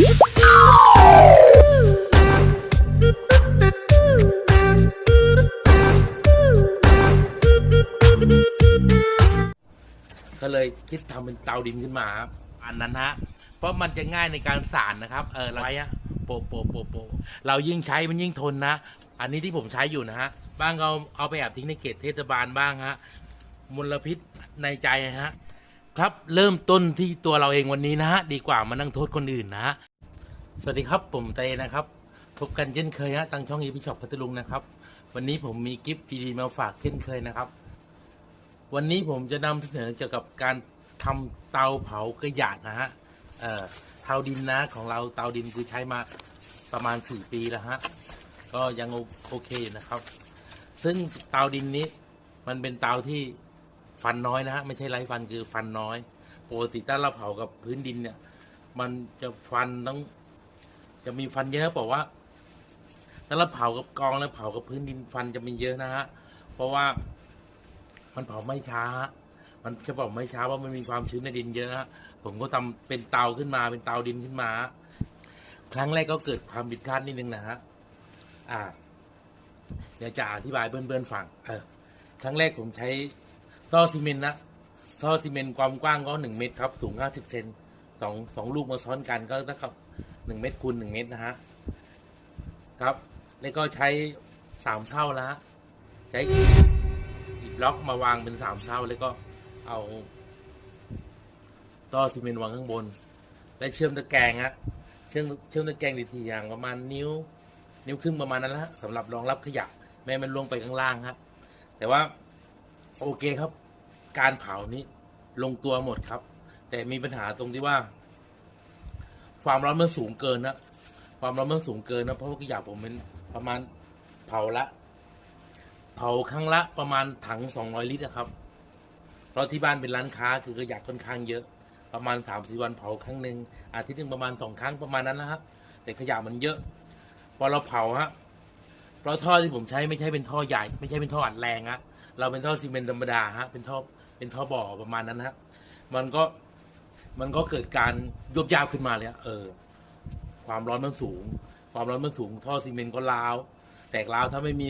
ก็เลยคิดทำเป็นเตาดินขึ้นมาครับอันนั้นฮะเพราะมันจะง่ายในการสานนะครับ เออเราไว้อะโปะโปะโปะโปะเรายิ่งใช้มันยิ่งทนนะ อันนี้ที่ผมใช้อยู่นะฮะบ้างเราเอาไปแอบทิ้งในเขตเทศบาลบ้างฮะมลพิษในใจฮะครับเริ่มต้นที่ตัวเราเองวันนี้นะฮะดีกว่ามานั่งโทษคนอื่นนะฮะ สวัสดีครับผมเตนะครับ พบกันเช่นเคยฮะทางช่องอีพิช็อปพัทลุงนะครับ วันนี้ผมมีกิฟต์ดีๆมาฝากเช่นเคยนะครับ วันนี้ผมจะนำเสนอเกี่ยวกับการทำเตาเผากระยาดนะฮะเอ่อเตาดินนะของเราเตาดินคือใช้มาประมาณสี่ปีแล้วฮะก็ยังโอโอเคอยู่นะครับ ซึ่งเตาดินนี้มันเป็นเตาที่ฟันน้อยนะฮะไม่ใช่ไร้ฟันคือฟันน้อยปกติถ้าเราเผากับพื้นดินเนี่ย มันจะฟันต้อง จะมีฟันเยอะบอกว่าถ้าเราเผากับกองแล้วเผากับพื้นดินฟันจะมีเยอะนะฮะ เพราะว่ามันเผาไม่ช้า มันจะเผาไม่ช้าว่ามันมีความชื้นในดินเยอะฮะผมก็ทำเป็นเตาขึ้นมาเป็นเตาดินขึ้นมา ครั้งแรกก็เกิดความผิดพลาดนิดนึงนะฮะ อ่า เดี๋ยวจะอธิบายเพื่อนๆฟัง เออ ครั้งแรกผมใช้ท่อซีเมนต์นะท่อซีเมนต์ความกว้างก็หนึ่งเมตรครับ สูงห้าสิบเซนสองสองลูกมาซ้อนกันก็เท่ากับ หนึ่งเมตรคูณหนึ่งเมตรนะฮะครับ แล้วก็ใช้สามเท่าแล้วฮะใช้อิฐบล็อกมาวางเป็นสามเท่าแล้วก็เอาท่อซีเมนต์วางข้างบน และเชื่อมตะแกรงฮะเชื่อมเชื่อมตะแกรงดีทีอย่างประมาณนิ้ว นิ้วครึ่งประมาณนั้นละสำหรับรองรับขยะแม้มันลงไปข้างล่างฮะแต่ว่าโอเคครับ การเผานี้ลงตัวหมดครับ แต่มีปัญหาตรงที่ว่า ความร้อนมันสูงเกินนะความร้อนมันสูงเกินนะเพราะว่าขยะผมเป็นประมาณเผาละ เผาครั้งละประมาณถังสองร้อยลิตรนะครับเพราะที่บ้านเป็นร้านค้าคือขยะค่อนข้างเยอะ ประมาณสามสี่วันเผาครั้งหนึ่งอาทิตย์หนึ่งประมาณสองครั้งประมาณนั้นนะครับแต่ขยะมันเยอะ พอเราเผาฮะเพราะท่อที่ผมใช้ไม่ใช่เป็นท่อใหญ่ ไม่ใช่เป็นท่ออัดแรงฮะเราเป็นท่อซีเมนต์ธรรมดาฮะเป็นท่อเป็นท่อบ่อประมาณนั้นฮะมันก็ มันก็เกิดการยบยาบขึ้นมาเลยฮะเออ ความร้อนมันสูง ความร้อนมันสูง ท่อซีเมนต์ก็ร้าว แตกร้าวถ้าไม่มี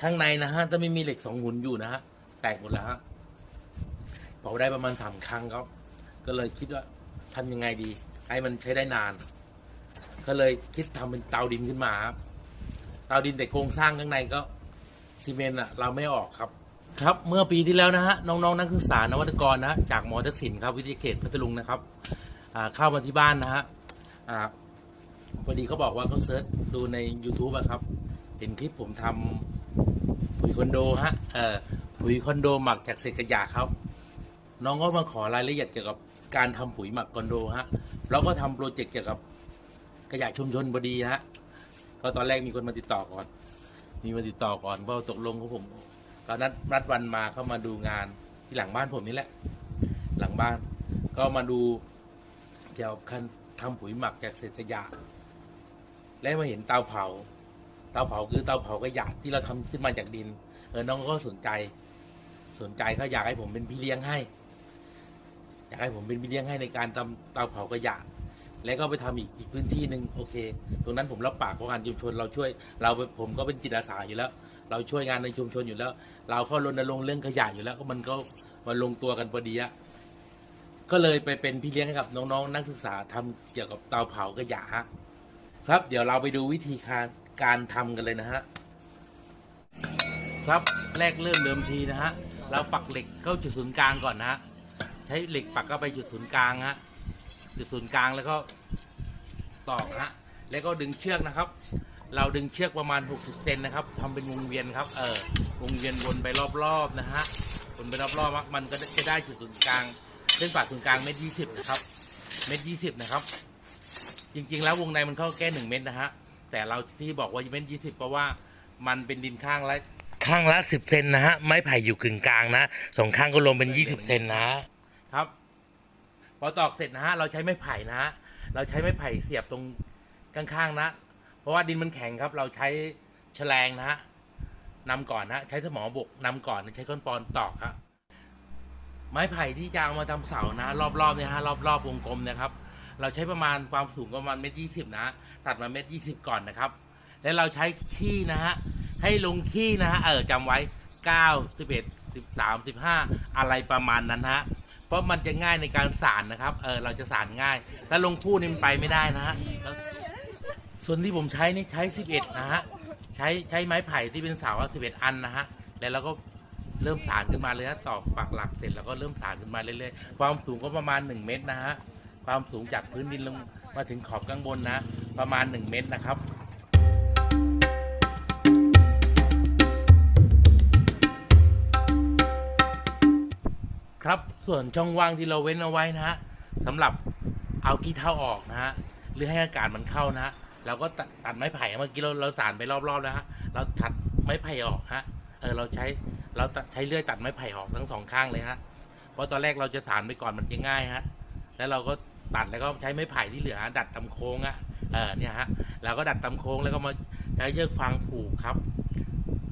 ข้างในนะฮะถ้าไม่มีเหล็กสองหุ่นอยู่นะฮะแตกหมดแล้วฮะเผาได้ประมาณสามครั้งครับ ก็เลยคิดว่าทำยังไงดีให้มันใช้ได้นาน ก็เลยคิดทำเป็นเตาดินขึ้นมาครับเตาดินแต่โครงสร้างข้างในก็ซีเมนต์อะเราไม่ออกครับ ครับเมื่อปีที่แล้วนะฮะน้องๆนักศึกษานวัตกรนะจากมอทักษิณครับวิทยาเขตพัทลุงนะครับเข้ามาที่บ้านนะฮะพอดีเขาบอกว่าเขาเซิร์ชดูใน YouTube อะครับ เห็นคลิปผมทำปุ๋ยคอนโดฮะปุ๋ยคอนโดหมักจากเศษขยะครับ น้องก็มาขอรายละเอียดเกี่ยวกับการทำปุ๋ยหมักคอนโดฮะแล้วก็ทำโปรเจกต์เกี่ยวกับขยะชุมชนพอดีฮะก็ตอนแรกมีคนมาติดต่อก่อน มีมาติดต่อก่อนเพราะตกลงของผม ก็นัดนัดวันมาเข้ามาดูงานที่หลังบ้านผมนี่แหละ หลังบ้าน ก็มาดูเกี่ยวกับการทำปุ๋ยหมักจากเศษขยะและมาเห็นเตาเผา เตาเผาคือเตาเผาขยะที่เราทำขึ้นมาจากดิน เออน้องก็สนใจ สนใจเขาอยากให้ผมเป็นพี่เลี้ยงให้ อยากให้ผมเป็นพี่เลี้ยงให้ในการทำเตาเผากระยะ แล้วก็ไปทำอีกอีกพื้นที่หนึ่งโอเค ตรงนั้นผมรับปากเพราะงานชุมชนเราช่วย เราผมก็เป็นจิตอาสาอยู่แล้ว เราช่วยงานในชุมชนอยู่แล้ว เราเข้ารณรงค์เรื่องขยะอยู่แล้ว ก็มันก็มาลงตัวกันพอดีอะก็เลยไปเป็นพี่เลี้ยงให้กับน้องๆ นักศึกษาทำเกี่ยวกับเตาเผากระยะครับเดี๋ยวเราไปดูวิธีการการทำกันเลยนะฮะครับแรกเริ่มเดิมทีนะฮะเราปักเหล็กเข้าจุดศูนย์กลางก่อนนะฮะใช้เหล็กปักเข้าไปจุดศูนย์กลางฮะจุดศูนย์กลางแล้วก็ตอกฮะแล้วก็ดึงเชือกนะครับ เราดึงเชือกประมาณ 60 เซนนะครับทำเป็นวงเวียนครับเออวงเวียนวนไปรอบๆนะฮะวนไปรอบๆมันก็จะได้จุดศูนย์กลางเส้นผ่าศูนย์กลางเมตรยี่สิบนะครับเมตรยี่สิบนะครับ จริงๆ แล้ววงในมันเข้าแค่หนึ่งเมตรนะฮะแต่เราที่บอกว่าเมตรยี่สิบเพราะว่ามันเป็นดินข้างละข้างละสิบเซนนะฮะไม้ไผ่อยู่กึ่งกลางนะสองข้างก็รวมเป็นยี่สิบเซนนะครับพอตอกเสร็จนะฮะเราใช้ไม้ไผ่นะฮะเราใช้ไม้ไผ่เสียบตรงข้างๆนะ ราะว่าดินมันแข็งครับ เราใช้แฉลงนะฮะนำก่อนนะใช้สมอบกนำก่อนใช้ก้นปอนตอกครับไม้ไผ่ที่จะเอามาทำเสานะ รอบๆเนี่ยฮะรอบๆวงกลมนะครับ เราใช้ประมาณความสูงประมาณเมตรยี่สิบนะ ตัดมาเมตรยี่สิบก่อนนะครับ แล้วเราใช้ขี้นะฮะให้ลงขี้นะฮะเออจำไว้9 11 13 15อะไรประมาณนั้นฮะเพราะมันจะง่ายในการสานนะครับเออเราจะสานง่าย แล้วลงคู่นี่มันไปไม่ได้นะฮะ ส่วนที่ผมใช้นี่ใช้ 11 นะฮะ ใช้ใช้ไม้ไผ่ที่เป็นเสาอะ11 อันนะฮะ แล้วเราก็เริ่มสานขึ้นมาเลยนะตอกปักหลักเสร็จแล้วก็เริ่มสานขึ้นมาเรื่อยๆ ความสูงก็ประมาณ 1 เมตรนะฮะ ความสูงจากพื้นดินลงมาถึงขอบข้างบนนะ ประมาณ 1 เมตรนะครับครับส่วนช่องว่างที่เราเว้นเอาไว้นะฮะสำหรับเอาขี้เท่าออกนะฮะหรือให้อากาศมันเข้านะฮะ เราก็ตัดตัดไม้ไผ่เมื่อกี้เราเราสานไปรอบๆแล้วฮะเราตัดไม้ไผ่ออกฮะเออเราใช้เราใช้เลื่อยตัดไม้ไผ่ออกทั้งสองข้างเลยฮะเพราะตอนแรกเราจะสานไปก่อนมันจะง่ายฮะแล้วเราก็ตัดแล้วก็ใช้ไม้ไผ่ที่เหลือ ดัดทำโค้งอะเออเนี่ยฮะเราก็ดัดทำโค้งแล้วก็มาใช้เชือกฟางผูกครับ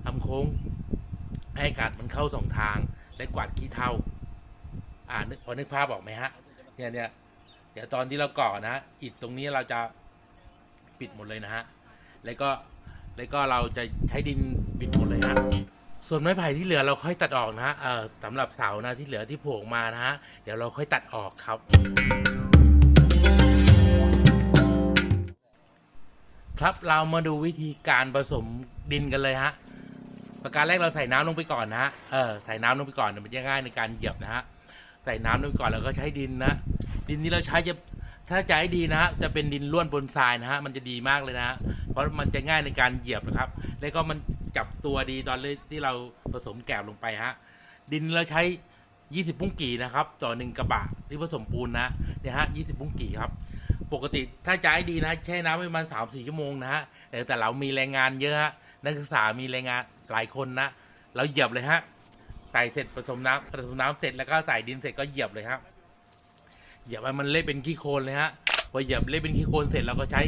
ทำโค้งให้อากาศมันเข้าสองทางและกวาดขี้เท่า อ่านึกพอนึกภาพออกไหมฮะเนี่ยเนี่ยเดี๋ยวตอนที่เราก่อนะอิฐตรงนี้เราจะ ปิดหมดเลยนะฮะ แล้วก็แล้วก็เราจะใช้ดินปิดหมดเลยฮะส่วนไม้ไผ่ที่เหลือเราค่อยตัดออกนะฮะเออสำหรับเสานะที่เหลือที่โผล่มานะฮะ เดี๋ยวเราค่อยตัดออกครับ ครับเรามาดูวิธีการผสมดินกันเลยฮะ ประการแรกเราใส่น้ำลงไปก่อนนะฮะ เออใส่น้ำลงไปก่อนมันจะง่ายในการเหยียบนะฮะ ใส่น้ำลงไปก่อนแล้วก็ใช้ดินนะ ดินที่เราใช้จะ ถ้าจะให้ดีนะฮะจะเป็นดินล้วนบนทรายนะฮะมันจะดีมากเลยนะฮะเพราะมันจะง่ายในการเหยียบนะครับ แล้วก็มันจับตัวดีตอนที่เราผสมแกลบลงไปฮะดินเราใช้ 20ปุ้งกี่นะครับต่อหนึ่งกระบะที่ผสมปูนนะเนี่ยฮะ20ปุ้งกี่ครับปกติถ้าจะให้ดีนะแช่น้ำไว้ประมาณ3 4ชั่วโมงนะฮะแต่แต่เรามีแรงงานเยอะฮะนักศึกษามีแรงงานหลายคนนะเราเหยียบเลยฮะใส่เสร็จผสมน้ำผสมน้ำเสร็จแล้วก็ใส่ดินเสร็จก็เหยียบเลยครับ เหยียบให้มันเละเป็นขี้โคลนเลยฮะพอเหยียบเละเป็นขี้โคลนเสร็จเราก็ใช้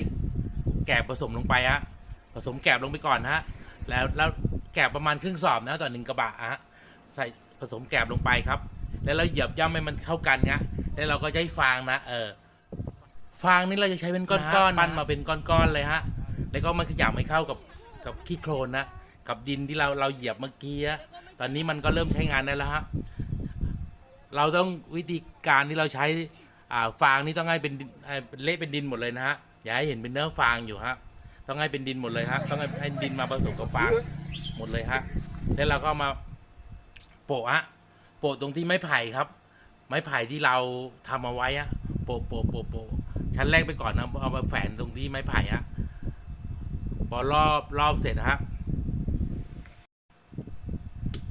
แกบผสมลงไปฮะผสมแกบลงไปก่อนฮะแล้วแล้วแกบประมาณครึ่งสอบนะต่อหนึ่งกระบะฮะใส่ผสมแกบลงไปครับ แล้วเราเหยียบย่ำให้มันเข้ากันนะแล้วเราก็ใช้ฟางนะเออฟางนี่เราจะใช้เป็นก้อนๆปั้นมาเป็นก้อนๆเลยฮะ แล้วก็มันขยำให้เข้ากับกับขี้โคลนนะกับดินที่เราเราเหยียบเมื่อกี้อะตอนนี้มันก็เริ่มใช้งานได้แล้วฮะเราต้องวิธีการที่เราใช้ อ่าฟางนี่ต้องให้เป็นดินเอ่อเละเป็นดินหมดเลยนะฮะอย่าให้เห็นเป็นเนื้อฟางอยู่ฮะต้องให้เป็นดินหมดเลยฮะต้องให้ให้ดินมาผสมกับฟางหมดเลยฮะแล้วเราก็มาโปะฮะโปะตรงที่ไม้ไผ่ครับ ไม้ไผ่ที่เราทำเอาไว้อะโปะโปะโปะโปะชั้นแรกไปก่อนนะเอามาแฝนตรงที่ไม้ไผ่ฮะพอรอบรอบเสร็จฮะ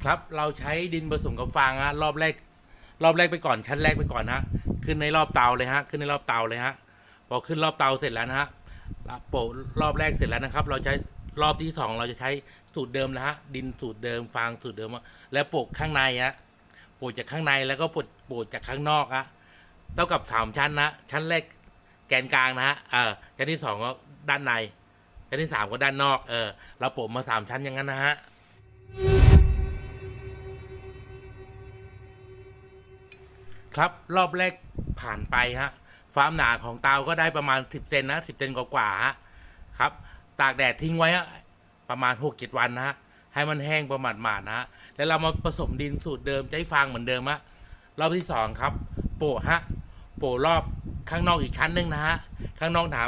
ครับเราใช้ดินผสมกับฟางฮะรอบแรก รอบแรกไปก่อนชั้นแรกไปก่อนฮะ ขึ้นในรอบเตาเลยฮะ ขึ้นในรอบเตาเลยฮะ พอขึ้นรอบเตาเสร็จแล้วนะฮะโปะรอบแรกเสร็จแล้วนะครับ เราใช้รอบที่สองเราจะใช้สูตรเดิมนะฮะ ดินสูตรเดิม ฟางสูตรเดิม แล้วโปะข้างในฮะ โปะจากข้างในแล้วก็โปะโปะจากข้างนอกฮะ เท่ากับสามชั้นนะ ชั้นแรกแกนกลางนะฮะ เออชั้นที่สองก็ด้านในชั้นที่สามก็ด้านนอก เออ เราโปะมาสามชั้นอย่างนั้นนะฮะ ครับรอบแรกผ่านไปฮะความหนาของเตาก็ได้ประมาณ 10เซนนะ10เซนกว่าๆฮะครับ ตากแดดทิ้งไว้ฮะประมาณ6 7วันนะฮะให้มันแห้งประมาณหมาดนะฮะแล้วเรามาผสมดินสูตรเดิมใช้ฟางเหมือนเดิมฮะรอบที่สองครับ โปะฮะโปะรอบข้างนอกอีกชั้นหนึ่งนะฮะข้างนอกหนา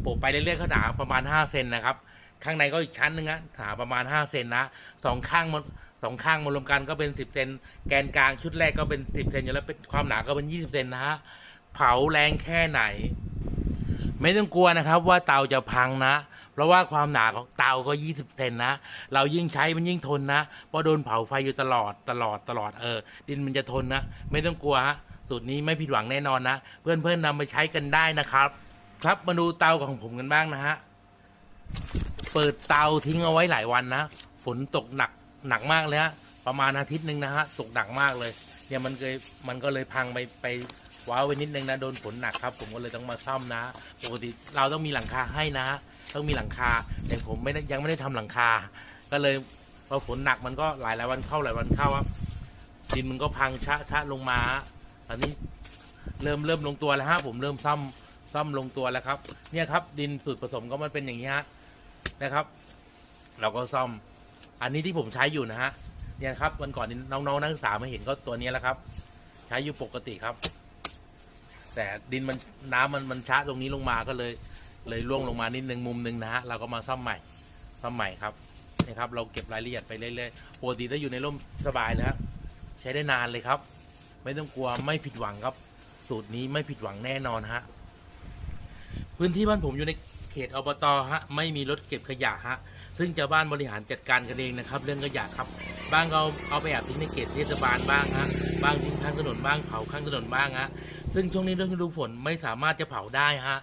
โปะไปเรื่อยๆก็หนาประมาณ5เซนนะครับ ข้างในก็อีกชั้นหนึ่งนะหนาประมาณ5เซนนะสองข้างมัน สองข้างมารวมกันก็เป็น 10 เซนแกนกลางชุดแรกก็เป็น 10 เซนอยู่แล้วเป็นความหนาก็เป็น 20 เซนนะฮะเผาแรงแค่ไหน ไม่ต้องกลัวนะครับว่าเตาจะพังนะ เพราะว่าความหนาของเตาก็ 20 เซนนะ เรายิ่งใช้มันยิ่งทนนะเพราะโดนเผาไฟอยู่ตลอดตลอดตลอดเออ ดินมันจะทนนะ ไม่ต้องกลัวฮะสูตรนี้ไม่ผิดหวังแน่นอนนะ เพื่อนเพื่อนๆนำไปใช้กันได้นะครับ ครับมาดูเตาของผมกันบ้างนะฮะเปิดเตาทิ้งเอาไว้หลายวันนะฝนตกหนัก หนักมากเลยฮะประมาณอาทิตย์หนึ่งนะฮะตกหนักมากเลยเนี่ยมันเคยมันก็เลยพังไปไปว้าวไปนิดนึงนะโดนฝนหนักครับ ผมก็เลยต้องมาซ่อมนะปกติเราต้องมีหลังคาให้นะ ต้องมีหลังคาแต่ผมไม่ได้ยังไม่ได้ทำหลังคา ก็เลยพอฝนหนักมันก็หลายหลายวันเข้าหลายวันเข้าครับดินมันก็พังชะชะลงมาตอนนี้เริ่มเริ่มลงตัวแล้วฮะผมเริ่มซ่อมซ่อมลงตัวแล้วครับ เนี่ยครับ ดินสูตรผสมก็มันเป็นอย่างนี้ฮะนะครับ เราก็ซ่อม อันนี้ที่ผมใช้อยู่นะฮะเนี่ยครับวันก่อนนี้น้องๆนักศึกษามาเห็นก็ตัวนี้แล้วครับ ใช้อยู่ปกติครับ แต่ดินมันน้ำมันมันช้าตรงนี้ลงมาก็เลย เลยร่วงลงมานิดนึงมุมนึงนะฮะเราก็มาซ่อมใหม่ซ่อมใหม่ครับนี่ครับ เราเก็บรายละเอียดไปเรื่อยๆปกติถ้าอยู่ในร่มสบายแล้วใช้ได้นานเลยครับ ไม่ต้องกลัวไม่ผิดหวังครับ สูตรนี้ไม่ผิดหวังแน่นอนฮะพื้นที่บ้านผมอยู่ใน ขตอบตฮะไม่มีรถเก็บขยะฮะซึ่งชาวบ้านบริหารจัดการกันเองนะครับ เรื่องขยะครับบ้างเราเอาไปแอบทิ้งในเขตเทศบาลบ้างฮะบ้างทิ้งข้างถนนบ้างเผาข้างถนนบ้างฮะซึ่งช่วงนี้เรื่องฤดูฝนไม่สามารถจะเผาได้ฮะ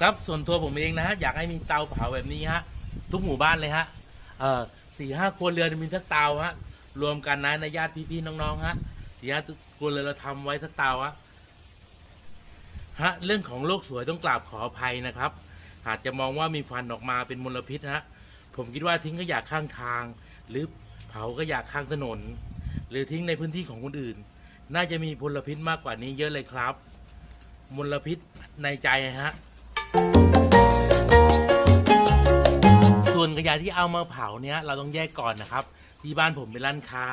ครับส่วนตัวผมเองนะฮะอยากให้มีเตาเผาแบบนี้ฮะทุกหมู่บ้านเลยฮะเออสี่ห้าครัวเรือนมีสักเตาฮะรวมกันนะในญาติพี่ๆน้องๆฮะสี่ห้าครัวเรือนเราทำไว้สักเตาฮะ ฮะเรื่องของโลกสวยต้องกราบขออภัยนะครับ อาจจะมองว่ามีควันออกมาเป็นมลพิษฮะผมคิดว่าทิ้งขยะข้างทาง หรือเผาขยะข้างถนน หรือทิ้งในพื้นที่ของคนอื่น น่าจะมีมลพิษมากกว่านี้เยอะเลยครับ มลพิษในใจฮะส่วนขยะที่เอามาเผาเนี้ยเราต้องแยกก่อนนะครับ ที่บ้านผมเป็นร้านค้า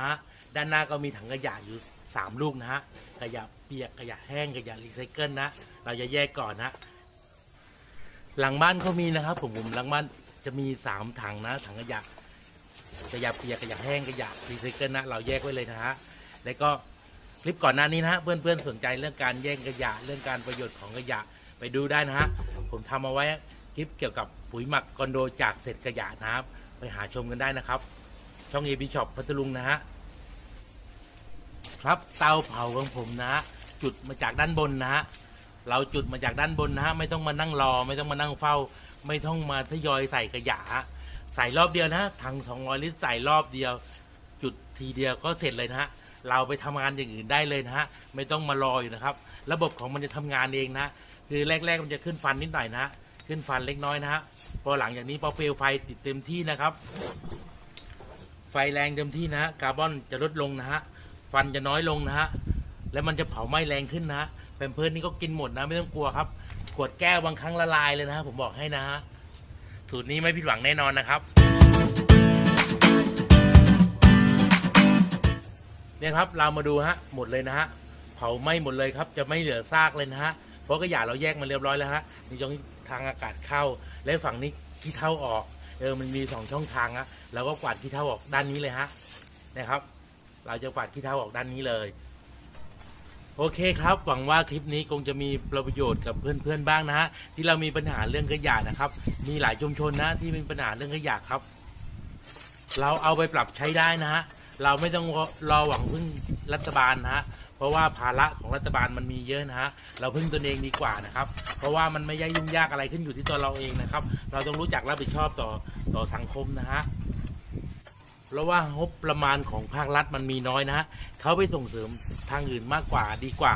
ด้านหน้าก็มีถังขยะอยู่ 3 ลูกนะฮะขยะเปียกขยะแห้งขยะรีไซเคิลนะ เราจะแยกก่อนนะ หลังบ้านเขามีนะครับ ผมผมหลังบ้านจะมี 3 ถังนะ ถังขยะขยะเปียกขยะแห้งขยะรีไซเคิลนะเราแยกไว้เลยนะฮะแล้วก็คลิปก่อนหน้านี้นะฮะเพื่อนๆสนใจเรื่องการแยกขยะเรื่องการประโยชน์ของขยะไปดูได้นะฮะผมทำเอาไว้คลิปเกี่ยวกับปุ๋ยหมักคอนโดจากเศษขยะนะครับ ไปหาชมกันได้นะครับ ช่อง a อ Shop พัทลุงนะฮะ ครับเตาเผาของผมนะฮะจุดมาจากด้านบนนะฮะเราจุดมาจากด้านบนนะฮะไม่ต้องมานั่งรอ ไม่ต้องมานั่งเฝ้า ไม่ต้องมาทยอยใส่ขยะฮะใส่รอบเดียวนะฮะถัง200ลิตรใส่รอบเดียว จุดทีเดียวก็เสร็จเลยนะฮะเราไปทำงานอย่างอื่นได้เลยนะฮะไม่ต้องมารออยู่นะครับ ระบบของมันจะทำงานเองนะคือแรก ๆ มันจะขึ้นฟันนิดหน่อยนะฮะขึ้นฟันเล็กน้อยนะฮะพอหลังจากนี้พอเปลวไฟติดเต็มที่นะครับ ไฟแรงเต็มที่นะฮะคาร์บอนจะลดลงนะฮะ ฟันจะน้อยลงนะฮะ แล้วมันจะเผาไหม้แรงขึ้นนะฮะแปมเพิร์ดนี่ก็กินหมดนะไม่ต้องกลัวครับ ขวดแก้วบางครั้งละลายเลยนะฮะผมบอกให้นะฮะ สูตรนี้ไม่ผิดหวังแน่นอนนะครับเนี่ยครับเรามาดูฮะหมดเลยนะฮะเผาไหม้หมดเลยครับ จะไม่เหลือซากเลยนะฮะเพราะขยะเราแยกมาเรียบร้อยแล้วฮะนี่ตรงทางอากาศเข้า และฝั่งนี้ขี้เท่าออกเออมันมีสองช่องทางอะเราก็กวาดขี้เท่าออกด้านนี้เลยฮะนะครับ เราจะกวาดขี้เท่าออกด้านนี้เลย โอเคครับ หวังว่าคลิปนี้คงจะมีประโยชน์กับเพื่อนๆบ้างนะฮะที่เรามีปัญหาเรื่องขยะนะครับ มีหลายชุมชนนะที่มีปัญหาเรื่องขยะครับ เราเอาไปปรับใช้ได้นะฮะเราไม่ต้องรอหวังพึ่งรัฐบาลนะฮะเพราะว่าภาระของรัฐบาลมันมีเยอะนะฮะเราพึ่งตนเองดีกว่านะครับ เพราะว่ามันไม่ย่ยุ่งยากอะไรขึ้นอยู่ที่ตัวเราเองนะครับ เราต้องรู้จักรับผิดชอบต่อต่อสังคมนะฮะ เพราะว่างบประมาณของภาครัฐมันมีน้อยนะฮะเขาไปส่งเสริมทางอื่นมากกว่าดีกว่า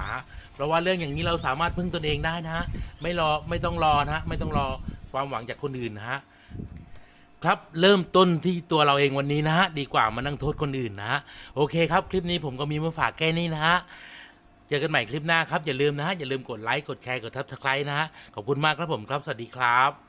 เพราะว่าเรื่องอย่างนี้เราสามารถพึ่งตนเองได้นะฮะไม่รอไม่ต้องรอนะฮะไม่ต้องรอความหวังจากคนอื่นนะฮะครับเริ่มต้นที่ตัวเราเองวันนี้นะฮะดีกว่ามานั่งโทษคนอื่นนะฮะโอเคครับคลิปนี้ผมก็มีมาฝากแค่นี้นะฮะเจอกันใหม่คลิปหน้าครับอย่าลืมนะฮะอย่าลืมกดไลค์กดแชร์กดทับสไครต์นะฮะขอบคุณมากครับผมครับสวัสดีครับ